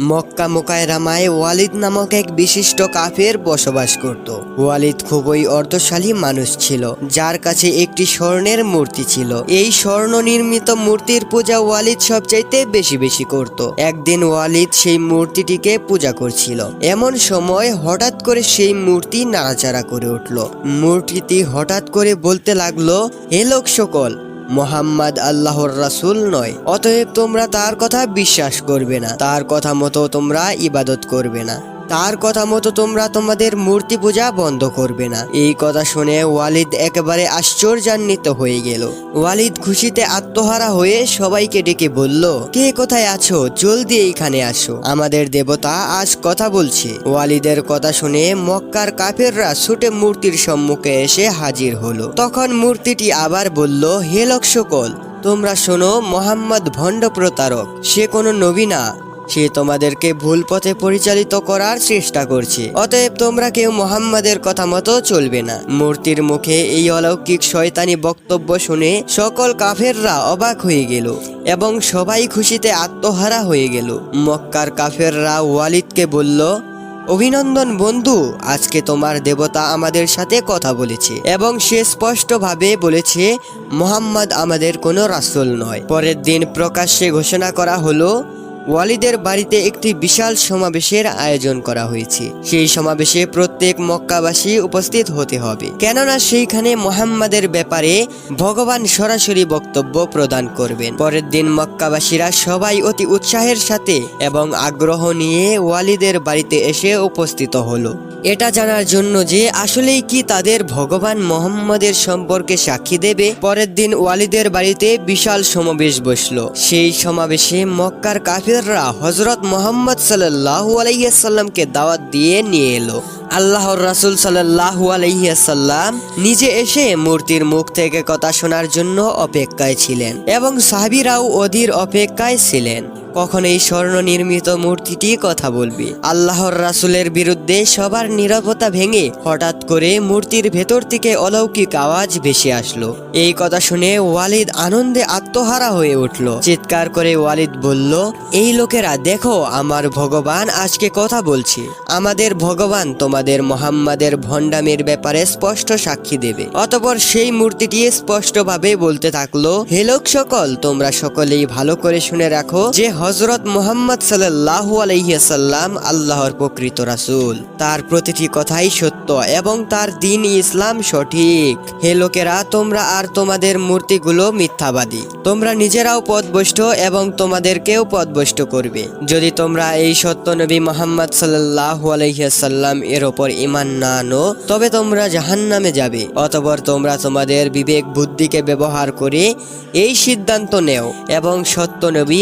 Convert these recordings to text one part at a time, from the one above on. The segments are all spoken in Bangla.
মক্কা মোকায়রামায় ওয়ালিদ নামক এক বিশিষ্ট কাফের বসবাস করত। ওয়ালিদ খুবই অর্ধশালী মানুষ ছিল, যার কাছে একটি স্বর্ণের মূর্তি ছিল। এই স্বর্ণ নির্মিত মূর্তির পূজা ওয়ালিদ সবচাইতে বেশি বেশি করত। একদিন ওয়ালিদ সেই মূর্তিটিকে পূজা করছিল। এমন সময় হঠাৎ করে সেই মূর্তি নাড়াচাড়া করে উঠল। মূর্তিটি হঠাৎ করে বলতে লাগল, হে লোক সকল মোহাম্মদ আল্লাহর রাসুল নয়। অতএব তোমরা তার কথা বিশ্বাস করবে না। তার কথা মতো তোমরা ইবাদত করবে না। তার কথা মতো তোমরা তোমাদের মূর্তি পূজা বন্ধ করবে না। এই কথা শুনে ওয়ালিদ একেবারে আশ্চর্যান্বিত হয়ে গেল। ওয়ালিদ খুশিতে আত্মহারা হয়ে সবাইকে ডেকে বলল, কে কোথায় আছো? জলদি এইখানে আসো। আমাদের দেবতা আজ কথা বলছে। ওয়ালিদের কথা শুনে মক্কার কাফেররা ছুটে মূর্তির সম্মুখে এসে হাজির হলো। তখন মূর্তিটি আবার বলল, হে সকল তোমরা শোনো, মোহাম্মদ ভণ্ড প্রতারক। সে কোনো নবী না সে তোমাদেরকে ভুল পথে পরিচালিত করার চেষ্টা করছে। অতএব তোমরা কেউ মোহাম্মদের কথা মতো চলবে না। মূর্তির মুখে এই অলৌকিক শয়তানি বক্তব্য শুনে সকল কাফেররা অবাক হয়ে গেল এবং সবাই খুশিতে আত্মহারা হয়ে গেল। মক্কার কাফেররা ওয়ালিদকে বলল, অভিনন্দন বন্ধু, আজকে তোমার দেবতা আমাদের সাথে কথা বলেছে এবং সে স্পষ্টভাবে বলেছে, মোহাম্মদ আমাদের কোনো রাসুল নয়। পরের দিন প্রকাশ্যে ঘোষণা করা হলো ওয়ালিদের বাড়িতে একটি বিশাল সমাবেশের আয়োজন করা হয়েছে। সেই সমাবেশে প্রত্যেক মক্কাবাসী উপস্থিত হতে হবে। কেননা সেইখানে মোহাম্মদের ব্যাপারে ভগবান সরাসরি বক্তব্য প্রদান করবেন। পরের দিন মক্কাবাসীরা সবাই অতি উৎসাহের সাথে এবং আগ্রহ নিয়ে ওয়ালিদের বাড়িতে এসে উপস্থিত হলো। এটা জানার জন্য যে আসলেই কি তাদের ভগবান মোহাম্মদের সম্পর্কে সাক্ষী দেবে, পরের দিন ওয়ালিদের বাড়িতে বিশাল সমাবেশ বসল। সেই সমাবেশে মক্কার কাফিররা হজরত মোহাম্মদ সাল্লাহু আলাইসাল্লামকে দাওয়াত দিয়ে নিয়ে এলো। আল্লাহর রাসুল সাল্লাহু আলাইসাল্লাম নিজে এসে মূর্তির মুখ থেকে কথা শোনার জন্য অপেক্ষায় ছিলেন এবং সাহাবিরাও অধীর অপেক্ষায় ছিলেন। কখন এই স্বর্ণ নির্মিত মূর্তিটি কথা বলবে। আল্লাহর রাসূলের বিরুদ্ধে সবার নিরাপত্তা ভেঙে হঠাৎ করে মূর্তির ভেতর থেকে অলৌকিক আওয়াজ ভেসে আসলো। এই কথা শুনে ওয়ালিদ আনন্দে আত্মহারা হয়ে উঠল। চিৎকার করে ওয়ালিদ বলল, এই লোকেরা, দেখো, আমার ভগবান আজকে কথা বলছে। আমাদের ভগবান তোমাদের মোহাম্মদের ভণ্ডামের ব্যাপারে স্পষ্ট সাক্ষী দেবে। অতপর সেই মূর্তিটি স্পষ্টভাবে বলতে থাকল হেলোক সকল, তোমরা সকলেই ভালো করে শুনে রাখো যে হজরত মোহাম্মদ সাল্লাহু আলাইসাল্লাম আল্লাহর প্রকৃত রাসুল। তার প্রতিটি কথাই সত্য এবং তার দিন ইসলাম সঠিক। হে লোকেরা, তোমরা আর তোমাদের মূর্তিগুলো মিথ্যাবাদী। তোমরা নিজেরাও পথভ্রষ্ট এবং তোমাদেরকেও পথভ্রষ্ট করবে। যদি তোমরা এই সত্য নবী মোহাম্মদ সাল্লাহু আলাইসাল্লাম এর ওপর ইমান না আনো, তবে তোমরা জাহান্নামে যাবে। অতপর তোমরা তোমাদের বিবেক বুদ্ধিকে ব্যবহার করে এই সিদ্ধান্ত নেও এবং সত্য নবী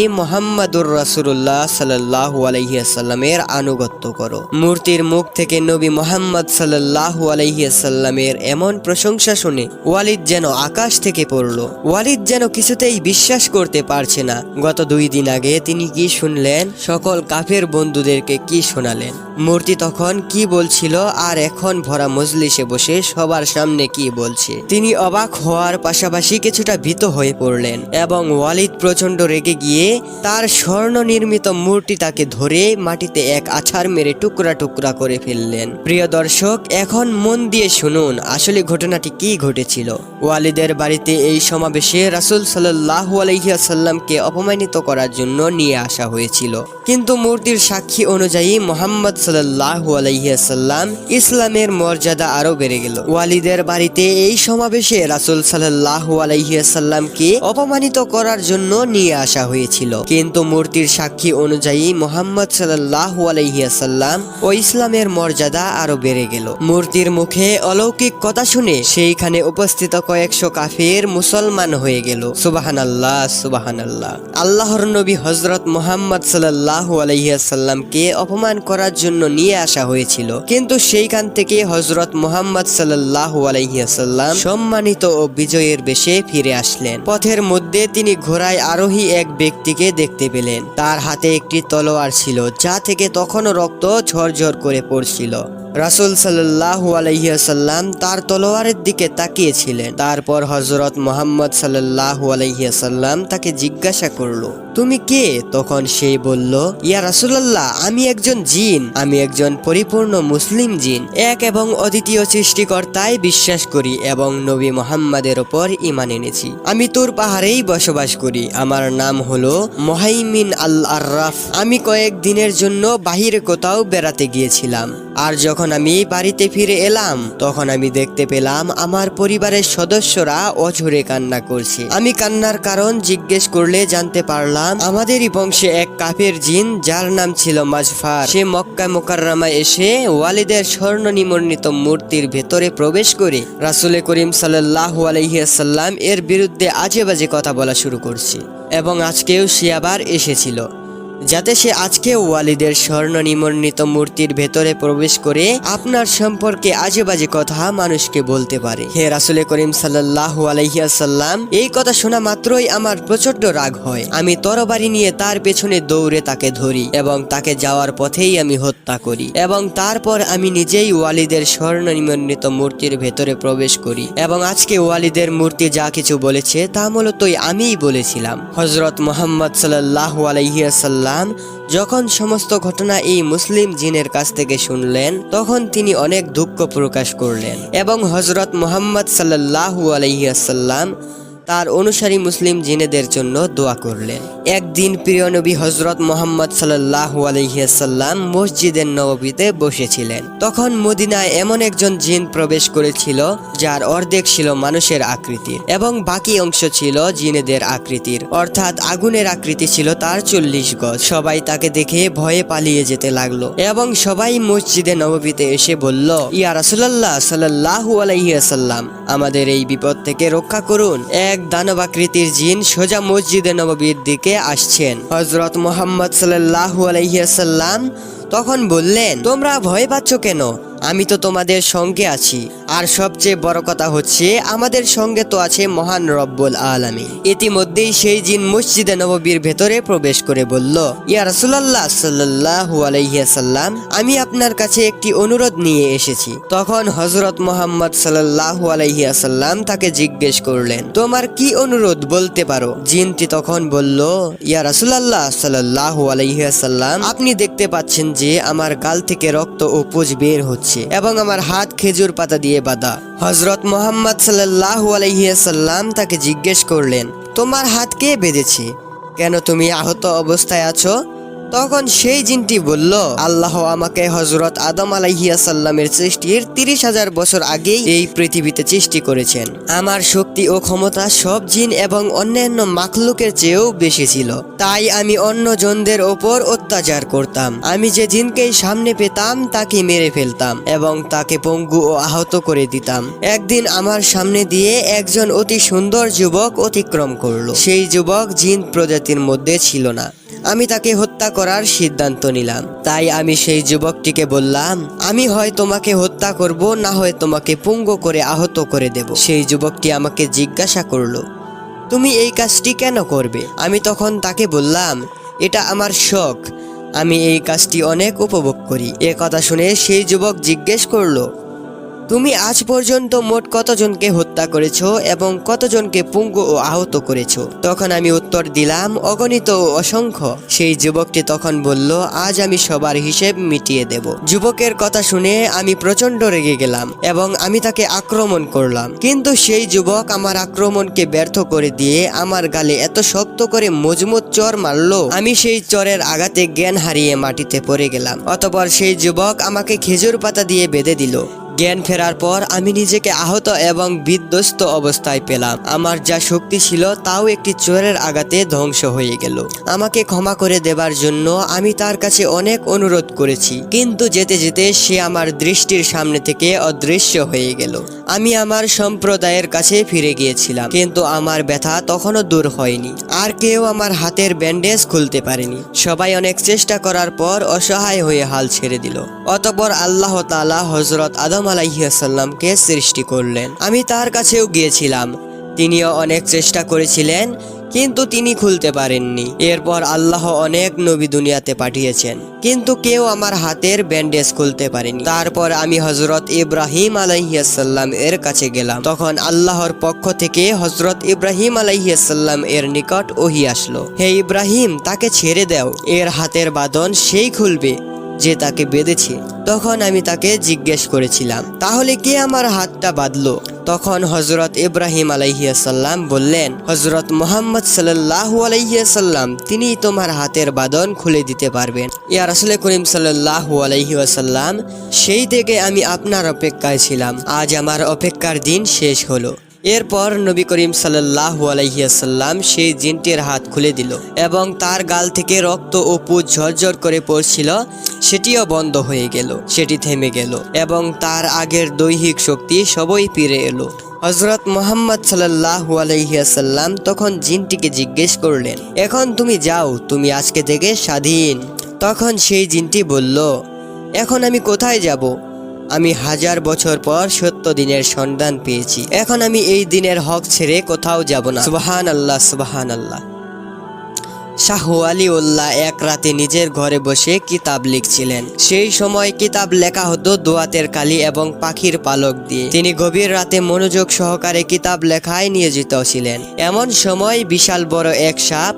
মোহাম্মদুর রাসূলুল্লাহ সাল্লাহু আলাইসাল্লামের আনুগত্য করো। মূর্তির মুখ থেকে নবী মোহাম্মদ সাল্লাহু আলাইসাল্লামের এমন প্রশংসা শুনে ওয়ালিদ যেন আকাশ থেকে পড়ল। ওয়ালিদ যেন কিছুতেই বিশ্বাস করতে পারছে না। গত দুই দিন আগে তিনি কি শুনলেন? সকল কাফের বন্ধুদেরকে কি শোনালেন? মূর্তি তখন কি বলছিল আর এখন ভরা মজলিসে বসে সবার সামনে কি বলছে? তিনি অবাক হওয়ার পাশাপাশি কিছুটা ভীত হয়ে পড়লেন এবং ওয়ালিদ প্রচণ্ড রেগে গিয়ে তার স্বর্ণ নির্মিত মূর্তি তাকে ধরে মাটিতে এক আছাড় মেরে টুকরা টুকরা করে ফেললেন। প্রিয় দর্শক, এখন মন দিয়ে শুনুন, আসলে ঘটনাটি কি ঘটেছিল? ওয়ালিদের বাড়িতে এই সমাবেশে রাসূল সাল্লাল্লাহু আলাইসাল্লামকে অপমানিত করার জন্য নিয়ে আসা হয়েছিল। কিন্তু মূর্তির সাক্ষী অনুযায়ী মোহাম্মদ সাল্লাল্লাহু আলাইসাল্লাম ইসলামের মর্যাদা আরও বেড়ে গেল। ওয়ালিদের বাড়িতে এই সমাবেশে রাসূল সাল্লাল্লাহু আলাইসাল্লামকে অপমানিত করার জন্য নিয়ে আসা হয়েছিল। কিন্তু মূর্তির সাক্ষী অনুযায়ী মোহাম্মদ সাল্লাল্লাহু আলাইসাল্লাম ও ইসলামের মর্যাদা আরও বেড়ে গেল। মূর্তির মুখে অলৌকিক কথা শুনে সেইখানে উপস্থিত কয়েকশো কাফের মুসলমান হয়ে গেল। সুবাহান আল্লাহ সুবাহান আল্লাহ আল্লাহর নবী হজরত মোহাম্মদ সাল্লাল্লাহু আলাইসাল্লামকে অপমান করার জন্য নিয়ে আসা হয়েছিল। কিন্তু সেইখান থেকে হজরত মোহাম্মদ সাল্লাল্লাহু আলাইসাল্লাম সম্মানিত ও বিজয়ের বেশে ফিরে আসলেন। পথের মধ্যে তিনি ঘোড়ায় আরোহী এক ব্যক্তিকে দেখতে পেলেন। তার হাতে একটি তলোয়ার ছিল, যা থেকে তখনও রক্ত ঝরঝর করে পড়ছিল। রাসূল সাল্লু আলহিয়াসাল্লাম তার তলোয়ারের দিকে তাকিয়েছিলেন। তারপর হজরত মোহাম্মদ সাল্লাল্লাহু আলহিয়াসাল্লাম তাকে জিজ্ঞাসা করল তুমি কে? তখন সে বলল, ইয়া রাসুলাল্লাহ, আমি একজন জিন। আমি একজন পরিপূর্ণ মুসলিম জিন। এক এবং অদ্বিতীয় সৃষ্টিকর্তায় বিশ্বাস করি এবং নবী মোহাম্মদের ওপর ইমান এনেছি। আমি তোর পাহাড়েই বসবাস করি। আমার নাম হলো মোহাইমিন আল আর্রাফ আমি কয়েক দিনের জন্য বাহিরে কোথাও বেড়াতে গিয়েছিলাম। আর যখন আমি বাড়িতে ফিরে এলাম, তখন আমি দেখতে পেলাম আমার পরিবারের সদস্যরা অঝরে কান্না করছে। আমি কান্নার কারণ জিজ্ঞেস করলে জানতে পারলাম আমাদেরই বংশে এক কাফের জিন, যার নাম ছিল মাজফার। সে মক্কা মোকাররামা এসে ওয়ালিদের স্বর্ণ নিমন্ডিত মূর্তির ভেতরে প্রবেশ করে রাসুলে করিম সাল্লাহু আলহিয়াসাল্লাম এর বিরুদ্ধে আজে বাজে কথা বলা শুরু করছে। এবং আজকেও সে আবার এসেছিল। যাতে সে আজকে ওয়ালিদের স্বর্ণ নিমন্ডিত মূর্তির ভেতরে প্রবেশ করে আপনার সম্পর্কে আজে বাজে কথা মানুষকে বলতে পারে। হে রাসুলে করিম সাল্লাহু আলাইসাল্লাম এই কথা শোনা মাত্রই আমার প্রচণ্ড রাগ হয়। আমি তরবারি নিয়ে তার পেছনে দৌড়ে তাকে ধরি এবং তাকে যাওয়ার পথেই আমি হত্যা করি এবং তারপর আমি নিজেই ওয়ালিদের স্বর্ণ নিমন্ডিত মূর্তির ভেতরে প্রবেশ করি এবং আজকে ওয়ালিদের মূর্তি যা কিছু বলেছে তা মূলতই আমিই বলেছিলাম। হজরত মোহাম্মদ সাল্লাহু আলাইসাল্লাম যখন সমস্ত ঘটনা এই মুসলিম জিনের কাছ থেকে শুনলেন, তখন তিনি অনেক দুঃখ প্রকাশ করলেন এবং হজরত মোহাম্মদ সাল্লাহু আলাইসাল্লাম তার অনুসারী মুসলিম জিনেদের জন্য দোয়া করলেন একদিন প্রিয় নবী হজরত মোহাম্মদ সাল্লাহু আলহিয়াসাল্লাম মসজিদের নববীতে বসেছিলেন। তখন মদিনায় এমন একজন জিন প্রবেশ করেছিল, যার অর্ধেক ছিল মানুষের আকৃতির এবং বাকি অংশ ছিল জিনেদের আকৃতির। অর্থাৎ আগুনের আকৃতি ছিল তার চল্লিশ গজ। সবাই তাকে দেখে ভয়ে পালিয়ে যেতে লাগল এবং সবাই মসজিদে নববীতে এসে বলল, ইয়া রাসুলাল্লাহ সাল্লাহু আলাইসাল্লাম আমাদের এই বিপদ থেকে রক্ষা করুন। এক দানবাকৃতির জিন সোজা মসজিদে নববীর দিকে আসছেন। হজরত মোহাম্মদ সাল্লাহু আলাইসাল্লাম তখন বললেন, তোমরা ভয় পাচ্ছ কেন? আমি তো তোমাদের সঙ্গে আছি। আর সবচেয়ে বড় কথা হচ্ছে, আমাদের সঙ্গে তো আছে মহান রব্বুল আলামী ইতিমধ্যেই সেই জিন মসজিদে নববীর ভেতরে প্রবেশ করে বলল, ইয়া রাসূলুল্লাহ সাল্লাল্লাহু আলাইহি সাল্লাম আমি আপনার কাছে একটি অনুরোধ নিয়ে এসেছি। তখন হযরত মোহাম্মদ সাল্লাল্লাহু আলাইহি সাল্লাম তাকে জিজ্ঞেস করলেন, তোমার কি অনুরোধ বলতে পারো? জিনটি তখন বলল, ইয়া রাসূলুল্লাহ সাল্লাল্লাহু আলাইহি সাল্লাম আপনি দেখতে পাচ্ছেন যে আমার গাল থেকে রক্ত ও পুজ বের হচ্ছে এবং আমার হাত খেজুর পাতা দিয়ে বাঁধা। হজরত মোহাম্মদ আলহিয়াসাল্লাম তাকে জিজ্ঞেস করলেন, তোমার হাত কে বেঁধেছে? কেন তুমি আহত অবস্থায় আছো? তখন সেই জিনটি বলল, আল্লাহ আমাকে হজরত আদম আলাইহিয়াসাল্লামের সৃষ্টির তিরিশ হাজার বছর আগেই এই পৃথিবীতে সৃষ্টি করেছেন। আমার শক্তি ও ক্ষমতা সব জিন এবং অন্যান্য মাখলুকের চেয়েও বেশি ছিল। তাই আমি অন্য জনদের ওপর অত্যাচার করতাম। আমি যে জিনকেই সামনে পেতাম, তাকে মেরে ফেলতাম এবং তাকে পঙ্গু ও আহত করে দিতাম। একদিন আমার সামনে দিয়ে একজন অতি সুন্দর যুবক অতিক্রম করল। সেই যুবক জিন প্রজাতির মধ্যে ছিল না। আমি তাকে হত্যা করার সিদ্ধান্ত নিলাম। তাই আমি সেই যুবকটিকে বললাম, আমি হয় তোমাকে হত্যা করব, না হয় তোমাকে পুঙ্গ করে আহত করে দেব। সেই যুবকটি আমাকে জিজ্ঞাসা করল, তুমি এই কাজটি কেন করবে? আমি তখন তাকে বললাম, এটা আমার শখ। আমি এই কাজটি অনেক উপভোগ করি। এ কথা শুনে সেই যুবক জিজ্ঞেস করল তুমি আজ পর্যন্ত মোট কতজনকে হত্যা করেছ এবং কতজনকে পুঙ্গু ও আহত করেছ? তখন আমি উত্তর দিলাম, অগণিত ও অসংখ্য। সেই যুবকটি তখন বলল, আজ আমি সবার হিসেব মিটিয়ে দেব। যুবকের কথা শুনে আমি প্রচণ্ড রেগে গেলাম এবং আমি তাকে আক্রমণ করলাম। কিন্তু সেই যুবক আমার আক্রমণকে ব্যর্থ করে দিয়ে আমার গালে এত শক্ত করে মজমুত চর মারল, আমি সেই চরের আঘাতে জ্ঞান হারিয়ে মাটিতে পড়ে গেলাম। অতপর সেই যুবক আমাকে খেজুর পাতা দিয়ে বেঁধে দিল। জ্ঞান ফেরার পর আমি নিজেকে আহত এবং বিধ্বস্ত অবস্থায় পেলাম। আমার যা শক্তি ছিল তাও একটি চোরের আঘাতে ধ্বংস হয়ে গেল। আমাকে ক্ষমা করে দেবার জন্য আমি তার কাছে অনেক অনুরোধ করেছি, কিন্তু যেতে যেতে সে আমার দৃষ্টির সামনে থেকে অদৃশ্য হয়ে গেল। আমি আমার সম্প্রদায়ের কাছে ফিরে গিয়েছিলাম, কিন্তু আমার ব্যথা তখনও দূর হয়নি। আর কেউ আমার হাতের ব্যান্ডেজ খুলতে পারেনি। সবাই অনেক চেষ্টা করার পর অসহায় হয়ে হাল ছেড়ে দিল। অতপর আল্লাহ তাআলা হজরত আদম আলাইসাল্লামকে সৃষ্টি করলেন। আমি তার কাছেও গিয়েছিলাম। তিনিও অনেক চেষ্টা করেছিলেন, কিন্তু তিনি খুলতে পারেননি। এরপর আল্লাহ অনেক নবী দুনিয়াতে পাঠিয়েছেন, কিন্তু কেউ আমার হাতের ব্যান্ডেজ খুলতে পারেনি। তারপর আমি হজরত ইব্রাহিম আলাইহাল্লাম এর কাছে গেলাম। তখন আল্লাহর পক্ষ থেকে হজরত ইব্রাহিম আলাইহাল্লাম এর নিকট ওহি আসলো। হে ইব্রাহিম, তাকে ছেড়ে দাও। এর হাতের বাঁধন সেই খুলবে। যে তাকে বেঁধেছে, তখন আমি তাকে জিজ্ঞেস করেছিলাম, তাহলে কে আমার হাতটা বাঁধলো? তখন হজরত ইব্রাহিম আলাইহিয়াসাল্লাম বললেন হজরত মোহাম্মদ সাল্লাহ আলাইহিয়াসাল্লাম তিনি তোমার হাতের বাঁধন খুলে দিতে পারবেন। ইয়া রাসুল করিম সাল্লাহ আলাইহিয়াসাল্লাম সেই থেকে আমি আপনার অপেক্ষায় ছিলাম, আজ আমার অপেক্ষার দিন শেষ হলো। এরপর নবী করিম সাল্লাহ আলাইসাল্লাম সেই জিনটির হাত খুলে দিল এবং তার গাল থেকে রক্ত ও পুজ ঝরঝর করে পড়ছিল। সেটিও বন্ধ হয়ে গেল, সেটি থেমে গেল এবং তার আগের দৈহিক শক্তি সবই ফিরে এলো। হজরত মোহাম্মদ সাল্লাহ আলাইসাল্লাম তখন জিনটিকে জিজ্ঞেস করলেন, এখন তুমি যাও, তুমি আজকে থেকে স্বাধীন। তখন সেই জিনটি বলল, এখন আমি কোথায় যাব? আমি হাজার বছর পর সত্য দিনের সন্ধান পেয়েছি। এখন আমি এই দিনের হক ছেড়ে কোথাও যাব না। সুবাহান আল্লাহ সুবাহান আল্লাহ শাহ আলিউল্লাহ এক রাতে নিজের ঘরে বসে কিতাব লিখছিলেন। সেই সময় কিতাব লেখা হতো দোয়াতের কালি এবং পাখির পালক দিয়ে। তিনি গভীর রাতে মনোযোগ সহকারে কিতাব লেখায় নিয়োজিত ছিলেন। এমন সময় বিশাল বড় এক সাপ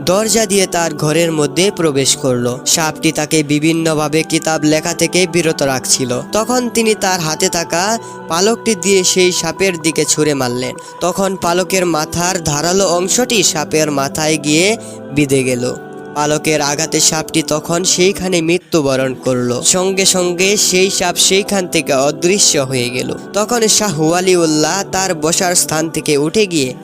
দরজা দিয়ে তার ঘরের মধ্যে প্রবেশ করল। সাপটি তাকে বিভিন্নভাবে কিতাব লেখা থেকে বিরত রাখছিল। তখন তিনি তার হাতে থাকা পালকটি দিয়ে সেই সাপের দিকে ছুঁড়ে মারলেন। তখন পালকের মাথার ধারালো অংশটি সাপের মাথায় গিয়ে বিঁধে গেল। পালকের আঘাতে সাপটি তখন সেইখানে মৃত্যুবরণ করল। সঙ্গে সঙ্গে সেই সাপ সেইখান থেকে অদৃশ্য হয়ে গেল। তখন শাহ ওয়ালিউল্লাহ তার বসার স্থান থেকে উঠে গিয়ে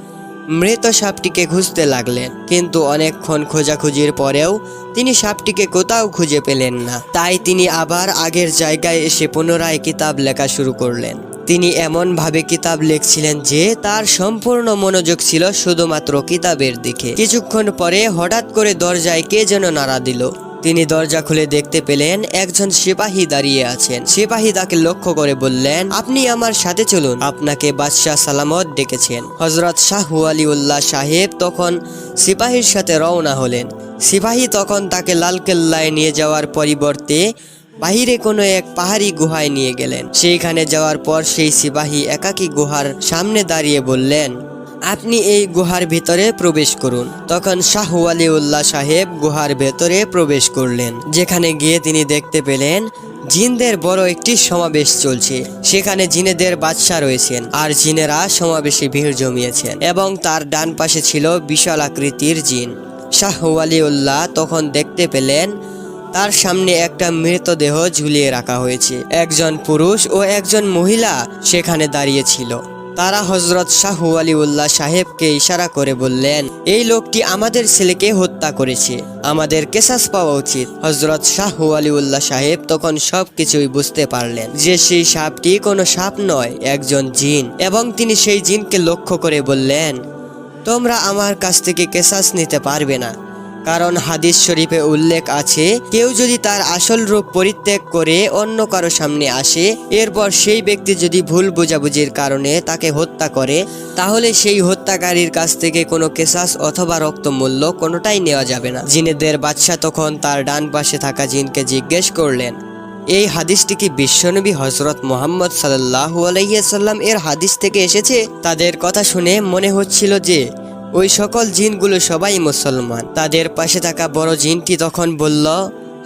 মৃত সাপটিকে খুঁজতে লাগলেন, কিন্তু অনেকক্ষণ খোঁজাখুঁজির পরেও তিনি সাপটিকে কোথাও খুঁজে পেলেন না। তাই তিনি আবার আগের জায়গায় এসে পুনরায় কিতাব লেখা শুরু করলেন। তিনি এমনভাবে কিতাব লিখছিলেন যে, তার সম্পূর্ণ মনোযোগ ছিল শুধুমাত্র কিতাবের দিকে। কিছুক্ষণ পরে হঠাৎ করে দরজায় কে যেন নাড়া দিল। তিনি দরজা খুলে দেখতে পেলেন একজন সিপাহী দাঁড়িয়ে আছেন। সিপাহী তাকে লক্ষ্য করে বললেন, আপনি আমার সাথে চলুন। আপনাকে বাদশাহ সালামত ডেকেছেন। হজরত শাহ আলিউল্লাহ সাহেব তখন সিপাহীর সাথে রওনা হলেন। সিপাহী তখন তাকে লালকেল্লায় নিয়ে যাওয়ার পরিবর্তে বাহিরে কোনো এক পাহাড়ি গুহায় নিয়ে গেলেন। সেইখানে যাওয়ার পর সেই সিপাহী একাকী গুহার সামনে দাঁড়িয়ে বললেন আপনি এই গুহার ভিতরে প্রবেশ করুন। তখন শাহ আলিউল্লাহ সাহেব গুহার ভেতরে প্রবেশ করলেন। যেখানে গিয়ে তিনি দেখতে পেলেন, জিনদের বড় একটি সমাবেশ চলছে। সেখানে জিনেদের বাদশাহ রয়েছেন আর জিনেরা সমাবেশে ভিড় জমিয়েছেন এবং তার ডান পাশে ছিল বিশাল আকৃতির জিন। শাহ আলিউল্লাহ তখন দেখতে পেলেন, তার সামনে একটা মৃতদেহ ঝুলিয়ে রাখা হয়েছে। একজন পুরুষ ও একজন মহিলা সেখানে দাঁড়িয়ে ছিল। তারা হজরত শাহু আলিউল্লাহ সাহেবকে ইশারা করে বললেন, এই লোকটি আমাদের ছেলেকে হত্যা করেছে। আমাদের কেসাস পাওয়া উচিত। হজরত শাহু আলিউল্লাহ সাহেব তখন সব কিছুই বুঝতে পারলেন যে সেই সাপটি কোনো সাপ নয়, একজন জিন। এবং তিনি সেই জিনকে লক্ষ্য করে বললেন, তোমরা আমার কাছ থেকে কেসাস নিতে পারবে না। কারণ হাদিস শরীফে উল্লেখ আছে, কেউ যদি তার আসল রূপ পরিত্যাগ করে অন্য কারও সামনে আসে, এরপর সেই ব্যক্তি যদি ভুল বোঝাবুঝির কারণে তাকে হত্যা করে, তাহলে সেই হত্যাকারীর কাছ থেকে কোনো কেসাস অথবা রক্তমূল্য কোনোটাই নেওয়া যাবে না। জিনেদের বাদশাহ তখন তার ডান পাশে থাকা জিনকে জিজ্ঞেস করলেন, এই হাদিসটি কি বিশ্বনবী হজরত মোহাম্মদ সাল্লাহু আলাইসাল্লাম এর হাদিস থেকে এসেছে? তাদের কথা শুনে মনে হচ্ছিল যে ওই সকল জিনগুলো সবাই মুসলমান। তাদের পাশে থাকা বড় জিনটি তখন বলল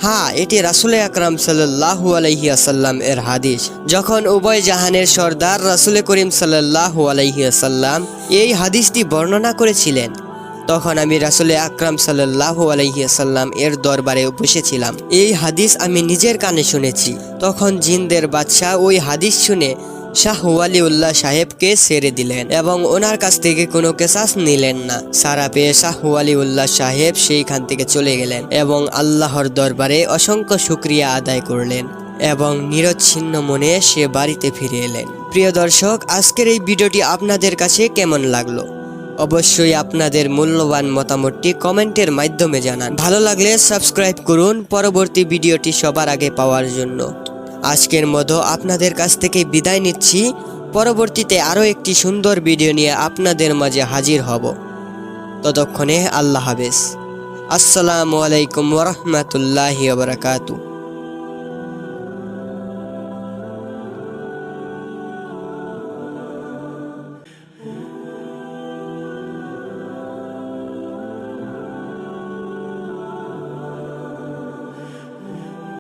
হ্যাঁ এটি রাসুল আকরাম সাল্লাহু আলাইহি আসাল্লাম এর হাদিস। যখন উভয় জাহানের সর্দার রাসুল করিম সাল্লাহু আলাইহি আসাল্লাম এই হাদিসটি বর্ণনা করেছিলেন, তখন আমি রাসুলে আকরাম সাল্লাহু আলাইসাল্লাম এর দরবারে বসেছিলাম। এই হাদিস আমি নিজের কানে শুনেছি। তখন জিনদের বাদশাহ ওই হাদিস শুনে শাহ ওয়ালিউল্লাহ সাহেবকে ছেড়ে দিলেন এবং ওনার কাছ থেকে কোনো কেসাস নিলেন না। সারা পেয়ে শাহ ওয়ালিউল্লাহ সাহেব সেইখান থেকে চলে গেলেন এবং আল্লাহর দরবারে অসংখ্য শুক্রিয়া আদায় করলেন এবং নিরচ্ছিন্ন মনে সে বাড়িতে ফিরে এলেন। প্রিয় দর্শক, আজকের এই ভিডিওটি আপনাদের কাছে কেমন লাগল? অবশ্যই আপনাদের মূল্যবান মতামতটি কমেন্টের মাধ্যমে জানান। ভালো লাগলে সাবস্ক্রাইব করুন পরবর্তী ভিডিওটি সবার আগে পাওয়ার জন্য। আজকের মতো আপনাদের কাছ থেকে বিদায় নিচ্ছি। পরবর্তীতে আরও একটি সুন্দর ভিডিও নিয়ে আপনাদের মাঝে হাজির হব। ততক্ষণে আল্লাহ হাফেজ। আসসালামু আলাইকুম ওরহমতুল্লাহি বারাকাতু